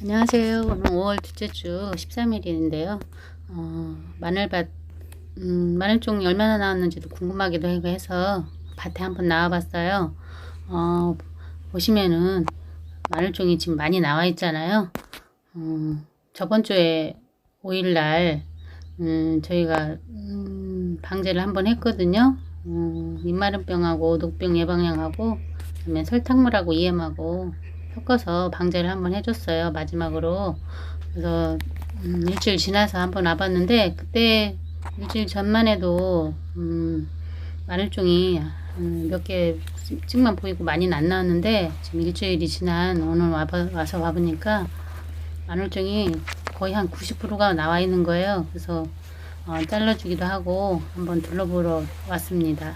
안녕하세요. 오늘 5월 둘째 주 13일인데요. 어, 마늘밭, 음, 마늘종이 얼마나 나왔는지도 궁금하기도 해서 밭에 한번 나와봤어요. 어, 보시면은 마늘종이 지금 많이 나와 있잖아요. 어, 저번 주에 5일날 음, 저희가 음, 방제를 한번 했거든요. 음, 입마름병하고 녹병 예방약하고 그다음에 설탕물하고 EM하고 섞어서 방제를 한번 해줬어요. 마지막으로. 그래서 음, 일주일 지나서 한번 와봤는데 그때 일주일 전만 해도 음, 마늘종이 음, 몇 개씩만 보이고 많이는 안 나왔는데 지금 일주일이 지난 오늘 와봐, 와서 와보니까 마늘종이 거의 한 90%가 나와 있는 거예요. 그래서 어, 잘라주기도 하고 한번 둘러보러 왔습니다.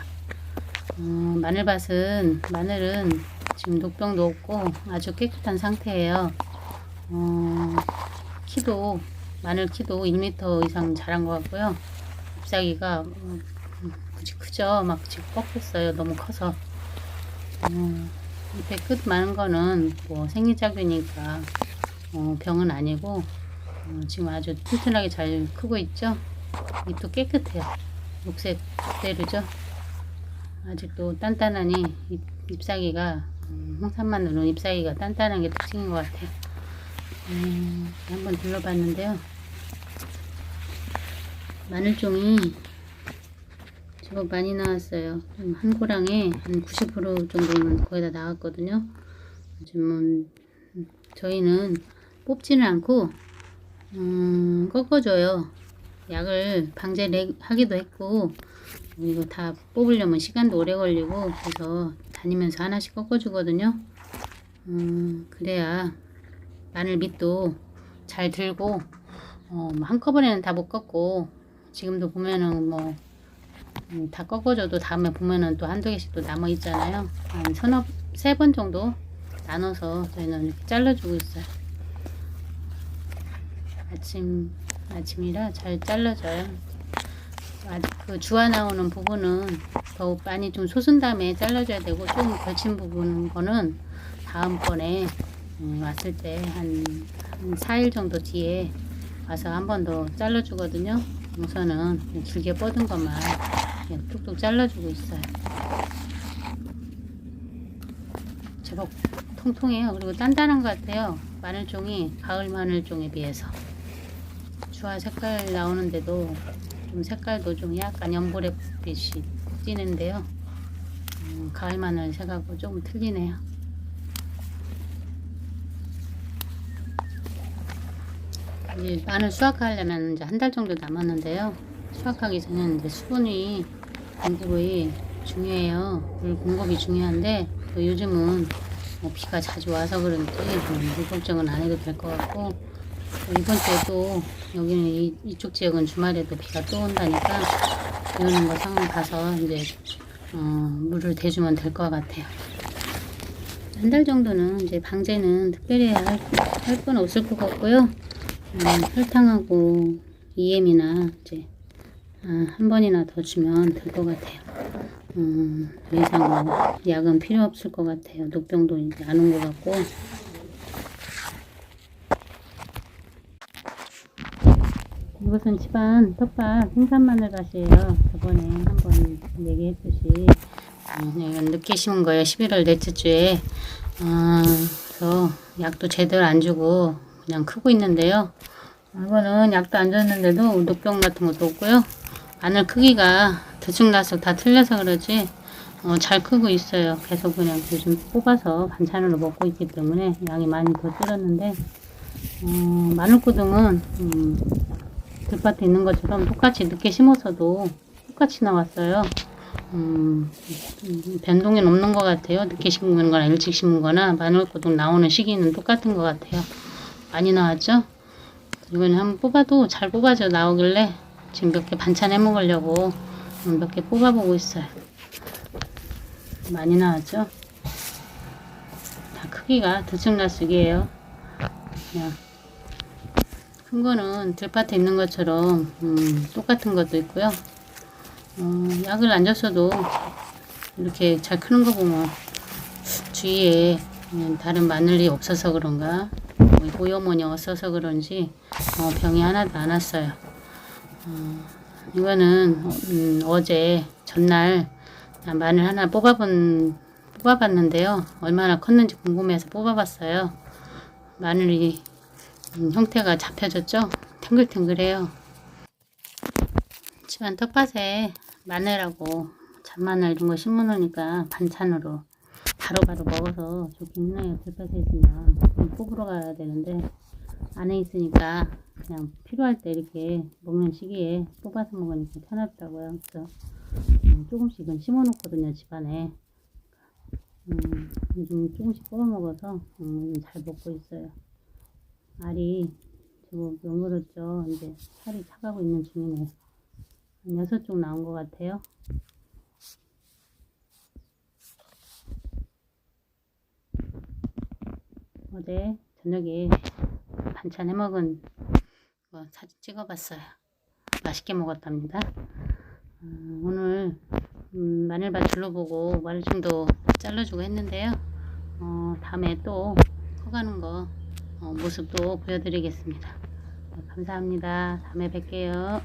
어, 마늘밭은 마늘은 지금 녹병도 없고 아주 깨끗한 상태예요. 어, 키도 마늘 키도 1m 이상 자란 것 같고요. 잎사귀가 어, 무지 크죠. 막 지금 꺾였어요. 너무 커서. 어, 잎에 끝 많은 거는 뭐 생리작용이니까 어, 병은 아니고 어, 지금 아주 튼튼하게 잘 크고 있죠. 잎도 깨끗해요. 녹색 그대로죠. 아직도 단단하니 잎, 잎사귀가 음, 홍산마늘은 잎사귀가 단단한 게 특징인 것 같아요. 음, 한번 둘러봤는데요. 마늘종이 제법 많이 나왔어요. 좀한 고랑에 한 90% 정도는 거의 다 나왔거든요. 지금 저희는 뽑지는 않고 음, 꺾어줘요. 약을 방제를 하기도 했고 이거 다 뽑으려면 시간도 오래 걸리고 그래서 다니면서 하나씩 꺾어주거든요. 음, 그래야 마늘 밑도 잘 들고 어, 뭐 한꺼번에는 다 못 꺾고 지금도 보면은 뭐 음, 다 꺾어줘도 다음에 보면은 또 한두 개씩 또 남아 있잖아요. 한 서너 세 번 정도 나눠서 저희는 이렇게 잘라주고 있어요. 아침 아침이라 잘 잘라져요. 아직 그 주화 나오는 부분은 더욱 많이 좀 솟은 다음에 잘라줘야 되고 좀 걸친 부분 거는 다음번에 음, 왔을 때한 한 4일 정도 뒤에 와서 한 번 더 잘라주거든요. 우선은 길게 뻗은 것만 뚝뚝 잘라주고 있어요. 제법 통통해요. 그리고 단단한 것 같아요. 마늘종이 가을 마늘종에 비해서 주화 색깔 나오는데도 좀 색깔도 좀 약간 연보레빛이 띄는데요. 음, 가을 마늘 색하고 조금 틀리네요. 이제 마늘 수확하려면 이제 한 달 정도 남았는데요. 수확하기 전에 이제 수분이 공급이 중요해요. 물 공급이 중요한데 또 요즘은 뭐 비가 자주 와서 그런지 물 걱정은 안 해도 될 것 같고 또 이번 주에도 여기는 이, 이쪽 지역은 주말에도 비가 또 온다니까 비 오는 거 상황 봐서 이제 어, 물을 대주면 될 것 같아요. 한 달 정도는 이제 방제는 특별히 할, 할건 없을 것 같고요. 음, 설탕하고 EM이나 이제 아, 한 번이나 더 주면 될 것 같아요. 음, 더 이상 뭐 약은 필요 없을 것 같아요. 녹병도 이제 안 온 것 같고. 이것은 집안 텃밭 생산 마늘밭이에요. 저번에 한번 얘기했듯이 어, 이건 늦게 심은 거예요. 11월 넷째 주에. 어, 약도 제대로 안 주고 그냥 크고 있는데요. 이거는 약도 안 줬는데도 녹병 같은 것도 없고요. 마늘 크기가 들쑥날쑥 다 틀려서 그러지 어, 잘 크고 있어요. 계속 그냥 요즘 뽑아서 반찬으로 먹고 있기 때문에 양이 많이 더 줄었는데 어, 마늘고등은 음, 들밭에 있는 것처럼 똑같이 늦게 심어서도 똑같이 나왔어요. 음, 음, 변동이 없는 것 같아요. 늦게 심은 거나 일찍 심은 거나 마늘고등 나오는 시기는 똑같은 것 같아요. 많이 나왔죠? 이거는 한번 뽑아도 잘 뽑아져 나오길래 지금 몇 개 반찬 해 먹으려고 몇 개 뽑아보고 있어요. 많이 나왔죠? 다 크기가 들쑥날쑥이에요. 그냥 큰 거는 들밭에 있는 것처럼 음, 똑같은 것도 있고요. 어, 약을 안 줬어도 이렇게 잘 크는 거 보면 주위에 음, 다른 마늘이 없어서 그런가 오염원이 없어서 그런지 어, 병이 하나도 안 왔어요. 어, 이거는 음, 어제 전날 마늘 하나 뽑아본 뽑아봤는데요. 얼마나 컸는지 궁금해서 뽑아봤어요. 마늘이 음, 형태가 잡혀졌죠? 탱글탱글해요. 집안 텃밭에 마늘하고 잔마늘 이런 거 심어놓으니까 반찬으로 바로바로 먹어서 좋긴 해요. 들밭에 있으면 좀 뽑으러 가야 되는데 안에 있으니까 그냥 필요할 때 이렇게 먹는 시기에 뽑아서 먹으니까 편하더라고요. 그래서 음, 조금씩은 심어놓거든요. 집안에. 음, 요즘 조금씩 뽑아 먹어서 음, 잘 먹고 있어요. 알이 지금 연그렸죠. 이제 살이 차가고 있는 중이네요. 한 여섯 쪽 나온 것 같아요. 어제 저녁에 반찬 해 먹은 거 사진 찍어봤어요. 맛있게 먹었답니다. 음, 오늘 음, 마늘밭 둘러보고 마늘종도 잘라주고 했는데요. 어, 다음에 또 커가는 거 어, 모습도 보여드리겠습니다. 네, 감사합니다. 다음에 뵐게요.